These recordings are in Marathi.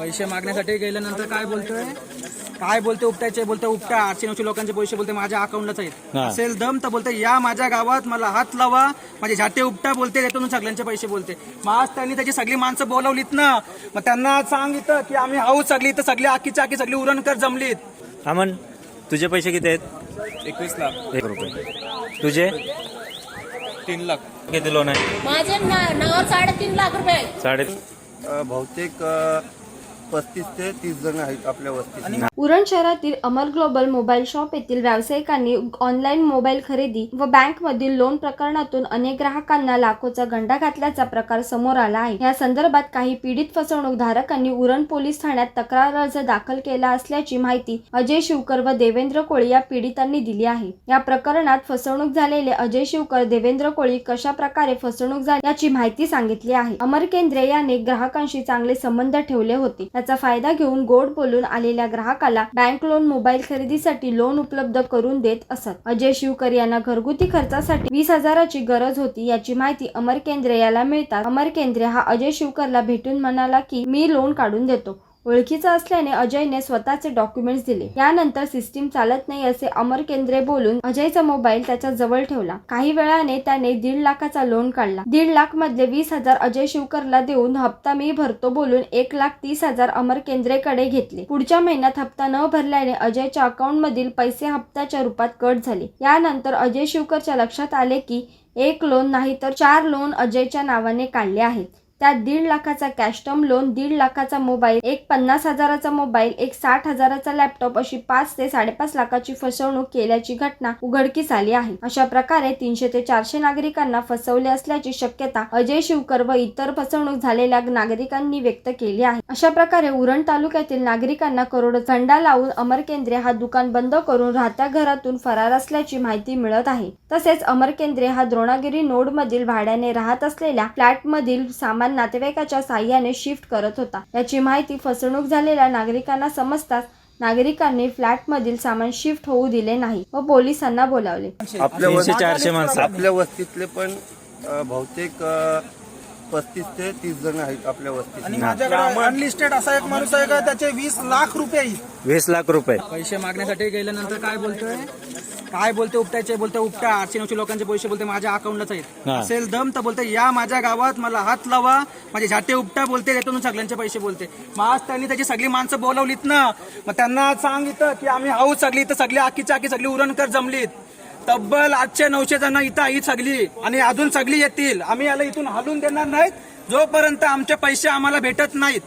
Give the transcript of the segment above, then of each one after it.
पैसे मागण्यासाठी गेल्यानंतर काय बोलतोय? काय बोलते उपटायचे? बोलते उपटा आठशे नऊशे लोकांचे पैसे बोलते माझ्या अकाउंटलाच आहेत. हा. असेल दम तर बोलते या माझ्या गावात मला हात लावा. माझे झाटे उपटा बोलते त्यातून सगळ्यांचे पैसे बोलते. मग आज त्यांनी त्याची सगळी माणसं बोलवलीत ना मग त्यांना सांगितलं की आम्ही हाऊ सगळी तर सगळी आखीची आखी सगळी उरणकर जमलीत. अमन तुझे पैसे किती आहेत? एकवीस लाख. एक रुपये. तुझे? तीन लाख. किती लोन आहे? माझे ना- नावावर साडेतीन लाख रुपये. आहे. साडे अ, बहुतेक अ, पस्तीस ते तीस जण आहेत आपल्या वस्तीत. उरण शहरातील अमर ग्लोबल मोबाईल शॉप येथील व्यावसायिकांनी ऑनलाईन मोबाईल खरेदी व बँक मधील लोन प्रकरणातून अनेक ग्राहकांना लाखोचा गंडा घातल्याचा प्रकार समोर आला आहे. या संदर्भात काही पीडित फसवणूक धारकांनी उरण पोलीस ठाण्यात तक्रार अर्ज दाखल केला असल्याची माहिती अजय शिवकर व देवेंद्र कोळी या पीडितांनी दिली आहे. या प्रकरणात फसवणूक झालेले अजय शिवकर देवेंद्र कोळी कशा प्रकारे फसवणूक झाली याची माहिती सांगितली आहे. अमर केंद्रे याने ग्राहकांशी चांगले संबंध ठेवले होते. याचा फायदा घेऊन गोड बोलून आलेल्या ग्राहकाला बँक लोन मोबाईल खरेदीसाठी लोन उपलब्ध करून देत असत. अजय शिवकर यांना घरगुती खर्चासाठी वीस हजाराची गरज होती याची माहिती अमर केंद्रे याला मिळतात अमर केंद्रे हा अजय शिवकरला भेटून म्हणाला की मी लोन काढून देतो. ओळखीचा असल्याने अजयने स्वतःचे डॉक्युमेंट्स दिले. यानंतर सिस्टीम चालत नाही असे अमर केंद्रे बोलून अजयचा मोबाईल त्याच्याजवळ ठेवला. काही वेळाने त्याने दीड लाखाचा लोन काढला. दीड लाख मधले वीस हजार अजय शिवकरला देऊन हप्ता मी भरतो बोलून एक लाख तीस हजार अमर केंद्रेकडे घेतले. पुढच्या महिन्यात हप्ता न भरल्याने अजयच्या अकाउंट मधील पैसे हप्त्याच्या रूपात कट झाले. यानंतर अजय शिवकरच्या लक्षात आले की एक लोन नाही तर चार लोन अजयच्या नावाने काढले आहेत. त्यात दीड लाखाचा कॅश टर्म लोन दीड लाखाचा मोबाईल एक पन्नास हजाराचा मोबाईल एक साठ हजाराचा लॅपटॉप अशी पाच ते साडेपाच लाखाची फसवणूक केल्याची घटना उघडकीस आली आहे. अशा प्रकारे तीनशे ते चारशे नागरिकांना फसवले असल्याची शक्यता अजय शिवकर व इतर फसवणूक झालेल्या नागरिकांनी व्यक्त केली आहे. अशा प्रकारे उरण तालुक्यातील नागरिकांना करोड झंडा लावून अमर केंद्रे हा दुकान बंद करून राहत्या घरातून फरार असल्याची माहिती मिळत आहे. तसेच अमर केंद्रे हा द्रोणागिरी नोड मधील भाड्याने राहत असलेल्या फ्लॅट मधील सामान नातेवाईकाच्या साह्याने शिफ्ट करत होता. याची माहिती फसवणूक झालेल्या नागरिकांना समजताच नागरिकांनी फ्लॅट मधील सामान शिफ्ट होऊ दिले नाही व पोलिसांना बोलावले. आपल्या तीनशे चारशे माणसं. आपल्या वस्तीतले पण अ, बहुतेक पस्तीस ते तीस जण आहेत आपल्या वस्तीत आणि माझ्याकडे अनलिस्टेड असा एक माणूस आहे का त्याचे वीस लाख रुपये आहेत. वीस लाख रुपये. पैसे मागण्यासाठी गेल्यानंतर काय बोलतोय? काय बोलते उपटायचे बोलते उपटा आठशे नऊशे लोकांचे पैसे बोलते माझ्या अकाउंटलाच आहेत. हा. असेल दम तर बोलते या माझ्या गावात मला हात लावा. माझे झाटे उपटा बोलते त्यातून सगळ्यांचे पैसे बोलते. मग आज त्यांनी त्याची सगळी माणसं बोलवलीत ना मग त्यांना सांगितलं की आम्ही हाऊ सगळी तर सगळी आखीची आखी सगळी उरणकर जमलीत. तब्बल आठशे नऊशे जण इथं आहेत सगळी आणि अजून सगळी येतील. आम्ही याला इथून हलून देणार नाहीत. जोपर्यंत आमचे पैसे आम्हाला भेटत नाहीत.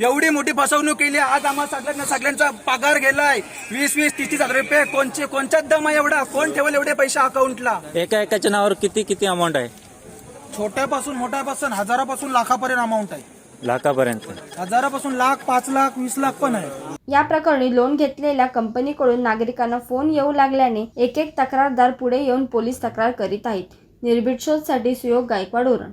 एवढी मोठी फसवणूक केली आज आम्हाला सगळ्यांना सगळ्यांचा पगार गेलाय. वीस वीस तीस तीस हजार रुपये. कोणचे कोणच्याच दम आहे एवढा? कोण ठेवल एवढे पैसे अकाउंटला एका एकाच्या नावावर किती किती अमाऊंट आहे? छोट्यापासून मोठ्यापासून हजारापासून लाखापर्यंत अमाऊंट आहे. लाखापर्यंत. हजारापासून लाख पाच लाख वीस लाख पण आहे. या प्रकरणी लोन घेतलेल्या कंपनीकडून नागरिकांना फोन येऊ लागल्याने एक एक तक्रारदार पुढे येऊन पोलीस तक्रार करीत आहेत. निर्भीड शोधसाठी सुयोग गायकवाड उरण